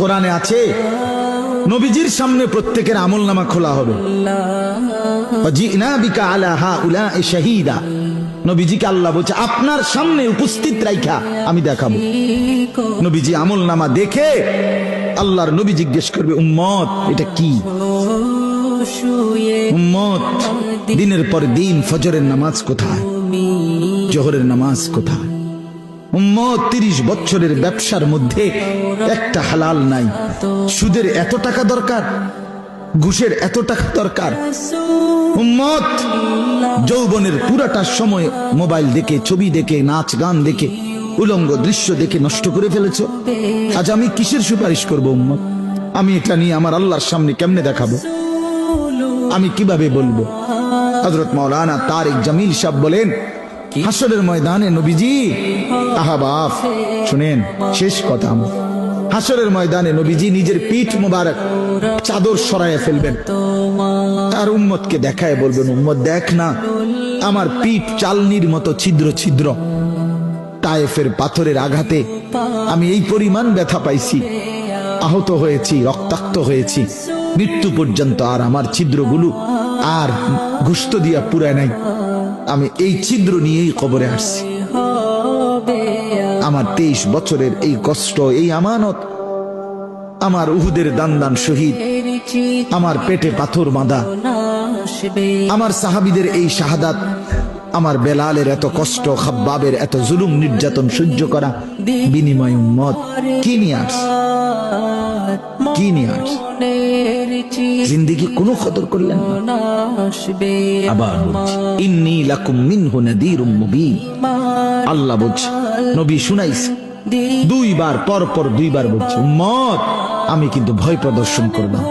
কোরআনে আছে, নবীজির সামনে প্রত্যেকের আমল নামা খোলা হবে। নবীজিকে আল্লাহ বলছে, আপনার সামনে উপস্থিত রাইখা, আমি দেখাবো। নবীজি আমল নামা দেখে আল্লাহর নবী জিজ্ঞেস করবে, উম্মত, এটা কি? উম্মত, দিনের পর দিন ফজরের নামাজ কোথায়? জহরের নামাজ কোথায়? উম্মত তিরিশ বছরের ব্যবসার মধ্যে একটা হালাল নাই। সুদের এত টাকা দরকার, ঘুষের এত টাকা দরকার। উম্মত যৌবনের পুরাটা সময় মোবাইল দেখে, ছবি দেখে, নাচ গান দেখে, উলঙ্গ দৃশ্য দেখে নষ্ট করে ফেলেছ। আজ আমি কিসের সুপারিশ করব উম্মত? আমি এটা নিয়ে আমার আল্লাহর সামনে কেমনে দেখাবো? আমি কীভাবে বলব? হজরত মৌলানা তারিক জামিল সাহ বলেন হাসরের ময়দানে নবীজি, আহা বাপ, শুনেন, শেষ কথা। আমার। হাসরের ময়দানে নবীজি নিজের পিঠ মোবারক চাদর সরাইয়া ফেলবেন। তার উম্মতকে দেখায় বলবেন, উম্মত, দেখ না, আমার পিঠ চালনির মতো ছিদ্র ছিদ্র। তায়েফের পাথরের আঘাতে আমি এই পরিমাণ ব্যথা পাইছি। আহত হয়েছি, রক্তাক্ত হয়েছি। মৃত্যু পর্যন্ত আর আমার ছিদ্রগুলো আর ঘুষ্ট দিয়া পুরায় নাই। আমি এই ছিদ্র নিয়েই কবরে আসছি। আমার। তেইশ বছরের এই কষ্ট এই আমানত আমার উহুদের দান দান শহীদ আমার পেটে পাথর বাঁধা আমার সাহাবিদের এই শাহাদাত আমার বেলালের এত কষ্ট, খাব্বাবের এত জুলুম, নির্যাতন সহ্য করা বিনিময় উম্মত। কি জিন্দিগি কোনো কদর করলেন আবার ইন্নি লাকুম আল্লাহ বলছে, নবী শুনাইছে। দুইবার পর পর দুইবার বলছে, উম্মত, আমি কিন্তু ভয় প্রদর্শন করলাম।